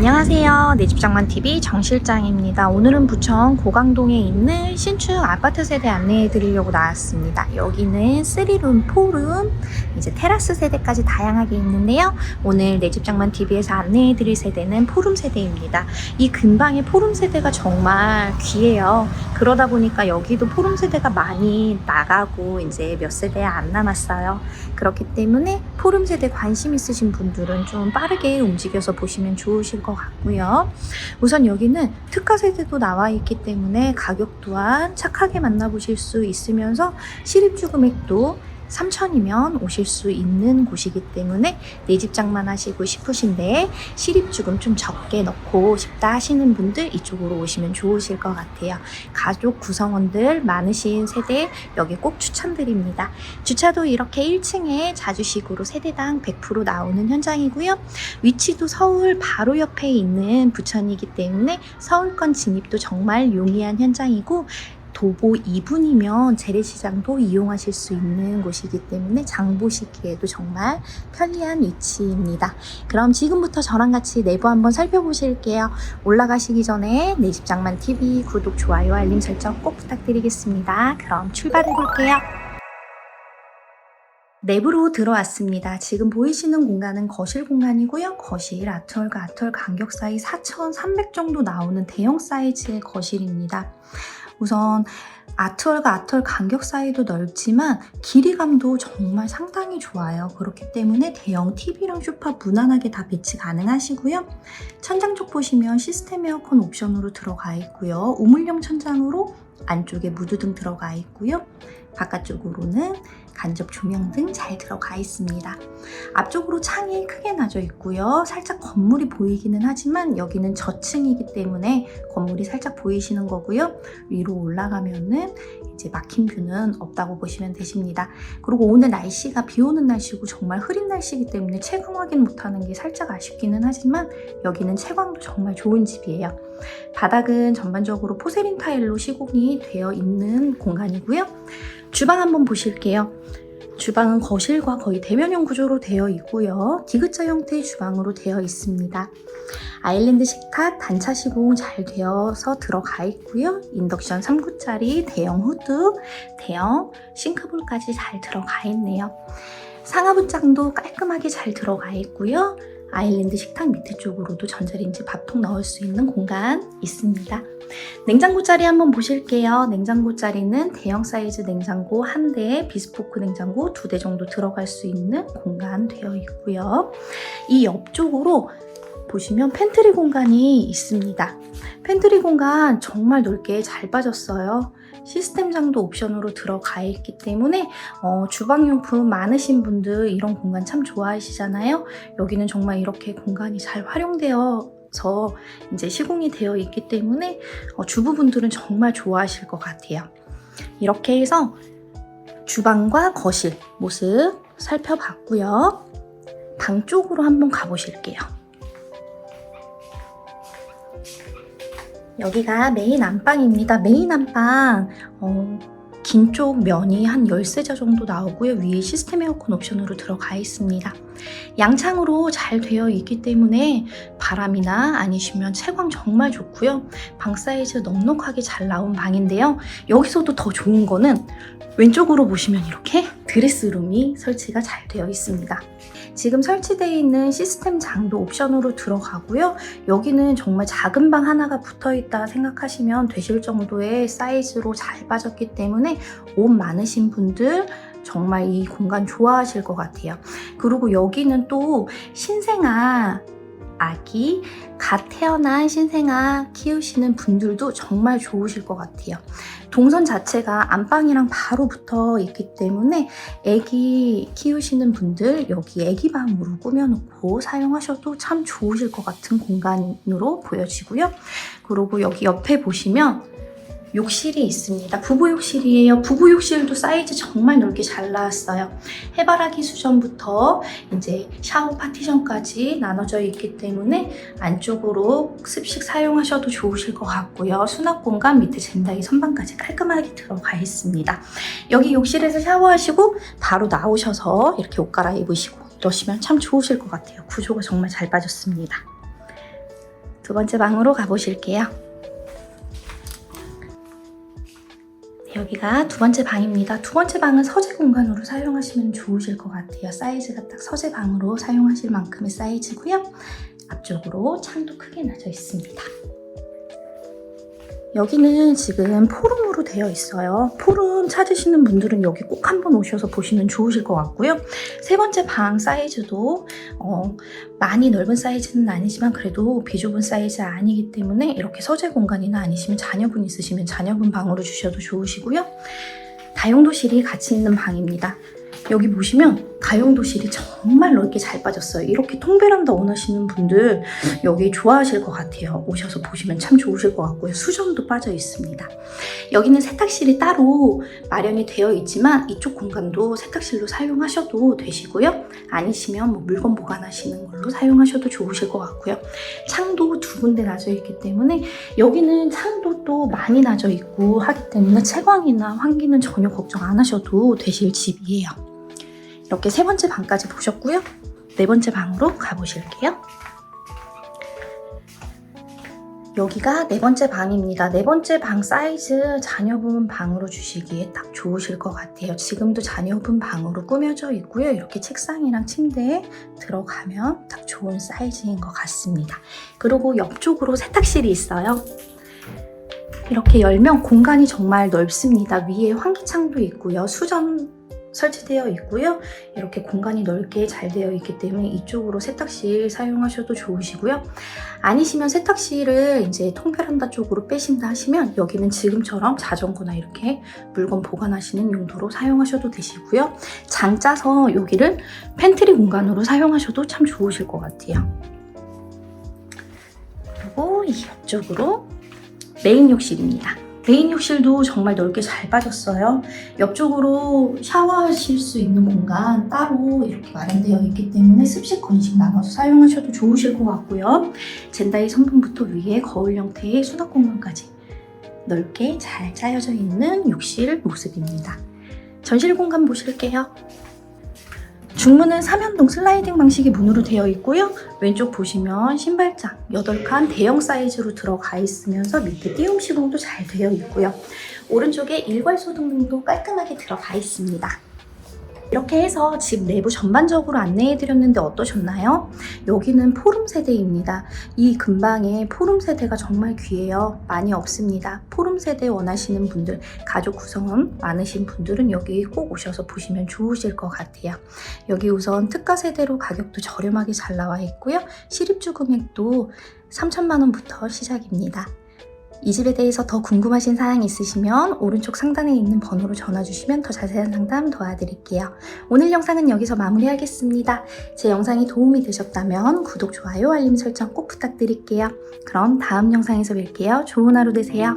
안녕하세요. 내 집장만TV 정 실장입니다. 오늘은 부천 고강동에 있는 신축 아파트 세대 안내해 드리려고 나왔습니다. 여기는 3룸, 4룸, 이제 테라스 세대까지 다양하게 있는데요. 오늘 내 집장만TV에서 안내해 드릴 세대는 4룸 세대입니다. 이 근방의 4룸 세대가 정말 귀해요. 그러다 보니까 여기도 4룸 세대가 많이 나가고 이제 몇 세대 안 남았어요. 그렇기 때문에 4룸 세대 관심 있으신 분들은 좀 빠르게 움직여서 보시면 좋으실 것 같고요. 우선 여기는 특가 세대도 나와 있기 때문에 가격 또한 착하게 만나보실 수 있으면서 실입주 금액도 3천이면 오실 수 있는 곳이기 때문에 내 집장만 하시고 싶으신데 실입주금 좀 적게 넣고 싶다 하시는 분들 이쪽으로 오시면 좋으실 것 같아요. 가족 구성원들 많으신 세대 여기 꼭 추천드립니다. 주차도 이렇게 1층에 자주식으로 세대당 100% 나오는 현장이고요. 위치도 서울 바로 옆에 있는 부천이기 때문에 서울권 진입도 정말 용이한 현장이고 도보 2분이면 재래시장도 이용하실 수 있는 곳이기 때문에 장 보 시기에도 정말 편리한 위치입니다. 그럼 지금부터 저랑 같이 내부 한번 살펴보실게요. 올라가시기 전에 내 집장만 TV 구독, 좋아요, 알림 설정 꼭 부탁드리겠습니다. 그럼 출발해 볼게요. 내부로 들어왔습니다. 지금 보이시는 공간은 거실 공간이고요. 거실 아트월과 아트월 간격 사이 4,300 정도 나오는 대형 사이즈의 거실입니다. 우선 아트월과 아트월 간격 사이도 넓지만 길이감도 정말 상당히 좋아요. 그렇기 때문에 대형 TV랑 쇼파 무난하게 다 배치 가능하시고요. 천장 쪽 보시면 시스템 에어컨 옵션으로 들어가 있고요. 우물형 천장으로 안쪽에 무드등 들어가 있고요. 바깥쪽으로는 간접 조명 등 잘 들어가 있습니다. 앞쪽으로 창이 크게 나져 있고요. 살짝 건물이 보이기는 하지만 여기는 저층이기 때문에 건물이 살짝 보이시는 거고요. 위로 올라가면은 이제 막힌 뷰는 없다고 보시면 되십니다. 그리고 오늘 날씨가 비 오는 날씨고 정말 흐린 날씨이기 때문에 채광 확인 못하는 게 살짝 아쉽기는 하지만 여기는 채광도 정말 좋은 집이에요. 바닥은 전반적으로 포세린 타일로 시공 이 되어 있는 공간이고요. 주방 한번 보실게요. 주방은 거실과 거의 대면형 구조로 되어 있고요. 디귿자 형태의 주방으로 되어 있습니다. 아일랜드 식탁 단차 시공 잘 되어서 들어가 있고요. 인덕션 3구짜리 대형 후드, 대형 싱크볼까지 잘 들어가 있네요. 상하부장도 깔끔하게 잘 들어가 있고요. 아일랜드 식탁 밑에 쪽으로도 전자레인지 밥통 넣을 수 있는 공간 있습니다. 냉장고 자리 한번 보실게요. 냉장고 자리는 대형 사이즈 냉장고 한 대에 비스포크 냉장고 두 대 정도 들어갈 수 있는 공간 되어 있고요. 이 옆쪽으로 보시면 팬트리 공간이 있습니다. 팬트리 공간 정말 넓게 잘 빠졌어요. 시스템장도 옵션으로 들어가 있기 때문에 어, 주방용품 많으신 분들 이런 공간 참 좋아하시잖아요. 여기는 정말 이렇게 공간이 잘 활용되어 서 이제 시공이 되어 있기 때문에 어, 주부분들은 정말 좋아하실 것 같아요. 이렇게 해서 주방과 거실 모습 살펴봤고요. 방 쪽으로 한번 가보실게요. 여기가 메인 안방입니다. 메인 안방 어, 긴 쪽 면이 한 13자 정도 나오고요. 위에 시스템 에어컨 옵션으로 들어가 있습니다. 양창으로 잘 되어 있기 때문에 바람이나 아니시면 채광 정말 좋고요. 방 사이즈 넉넉하게 잘 나온 방인데요. 여기서도 더 좋은 거는 왼쪽으로 보시면 이렇게 드레스룸이 설치가 잘 되어 있습니다. 지금 설치되어 있는 시스템 장도 옵션으로 들어가고요. 여기는 정말 작은 방 하나가 붙어 있다 생각하시면 되실 정도의 사이즈로 잘 빠졌기 때문에 옷 많으신 분들 정말 이 공간 좋아하실 것 같아요. 그리고 여기는 또 신생아 아기, 갓 태어난 신생아 키우시는 분들도 정말 좋으실 것 같아요. 동선 자체가 안방이랑 바로 붙어 있기 때문에 아기 키우시는 분들 여기 아기 방으로 꾸며놓고 사용하셔도 참 좋으실 것 같은 공간으로 보여지고요. 그리고 여기 옆에 보시면 욕실이 있습니다. 부부 욕실이에요. 부부 욕실도 사이즈 정말 넓게 잘 나왔어요. 해바라기 수전부터 이제 샤워 파티션까지 나눠져 있기 때문에 안쪽으로 습식 사용하셔도 좋으실 것 같고요. 수납 공간 밑에 젠다기 선반까지 깔끔하게 들어가 있습니다. 여기 욕실에서 샤워하시고 바로 나오셔서 이렇게 옷 갈아입으시고 이러시면 참 좋으실 것 같아요. 구조가 정말 잘 빠졌습니다. 두 번째 방으로 가보실게요. 여기가 두 번째 방입니다. 두 번째 방은 서재 공간으로 사용하시면 좋으실 것 같아요. 사이즈가 딱 서재 방으로 사용하실 만큼의 사이즈고요. 앞쪽으로 창도 크게 나져 있습니다. 여기는 지금 포름으로 되어 있어요. 포름 찾으시는 분들은 여기 꼭 한번 오셔서 보시면 좋으실 것 같고요. 세 번째 방 사이즈도 어, 많이 넓은 사이즈는 아니지만 그래도 비좁은 사이즈 아니기 때문에 이렇게 서재 공간이나 아니시면 자녀분 있으시면 자녀분 방으로 주셔도 좋으시고요. 다용도실이 같이 있는 방입니다. 여기 보시면 다용도실이 정말 넓게 잘 빠졌어요. 이렇게 통베란다 원하시는 분들 여기 좋아하실 것 같아요. 오셔서 보시면 참 좋으실 것 같고요. 수전도 빠져 있습니다. 여기는 세탁실이 따로 마련이 되어 있지만 이쪽 공간도 세탁실로 사용하셔도 되시고요. 아니시면 뭐 물건 보관하시는 걸로 사용하셔도 좋으실 것 같고요. 창도 두 군데 나져 있기 때문에 여기는 창도 또 많이 나져 있고 하기 때문에 채광이나 환기는 전혀 걱정 안 하셔도 되실 집이에요. 이렇게 세 번째 방까지 보셨고요. 네 번째 방으로 가보실게요. 여기가 네 번째 방입니다. 네 번째 방 사이즈 자녀분 방으로 주시기에 딱 좋으실 것 같아요. 지금도 자녀분 방으로 꾸며져 있고요. 이렇게 책상이랑 침대에 들어가면 딱 좋은 사이즈인 것 같습니다. 그리고 옆쪽으로 세탁실이 있어요. 이렇게 열면 공간이 정말 넓습니다. 위에 환기창도 있고요. 수전 설치되어 있고요. 이렇게 공간이 넓게 잘 되어 있기 때문에 이쪽으로 세탁실 사용하셔도 좋으시고요. 아니시면 세탁실을 이제 통베란다 쪽으로 빼신다 하시면 여기는 지금처럼 자전거나 이렇게 물건 보관하시는 용도로 사용하셔도 되시고요. 장 짜서 여기를 팬트리 공간으로 사용하셔도 참 좋으실 것 같아요. 그리고 이 옆쪽으로 메인 욕실입니다. 메인 욕실도 정말 넓게 잘 빠졌어요. 옆쪽으로 샤워하실 수 있는 공간 따로 이렇게 마련되어 있기 때문에 습식 건식 나눠서 사용하셔도 좋으실 것 같고요. 젠다이 선풍부터 위에 거울 형태의 수납 공간까지 넓게 잘 짜여져 있는 욕실 모습입니다. 전실 공간 보실게요. 중문은 삼연동 슬라이딩 방식의 문으로 되어 있고요. 왼쪽 보시면 신발장 8칸 대형 사이즈로 들어가 있으면서 밑에 띄움 시공도 잘 되어 있고요. 오른쪽에 일괄 소등등도 깔끔하게 들어가 있습니다. 이렇게 해서 집 내부 전반적으로 안내해 드렸는데 어떠셨나요? 여기는 포름 세대입니다. 이 근방에 포름 세대가 정말 귀해요. 많이 없습니다. 포름 세대 원하시는 분들, 가족 구성원 많으신 분들은 여기 꼭 오셔서 보시면 좋으실 것 같아요. 여기 우선 특가 세대로 가격도 저렴하게 잘 나와 있고요. 실입주 금액도 3천만 원부터 시작입니다. 이 집에 대해서 더 궁금하신 사항 있으시면 오른쪽 상단에 있는 번호로 전화 주시면 더 자세한 상담 도와드릴게요. 오늘 영상은 여기서 마무리하겠습니다. 제 영상이 도움이 되셨다면 구독, 좋아요, 알림 설정 꼭 부탁드릴게요. 그럼 다음 영상에서 뵐게요. 좋은 하루 되세요.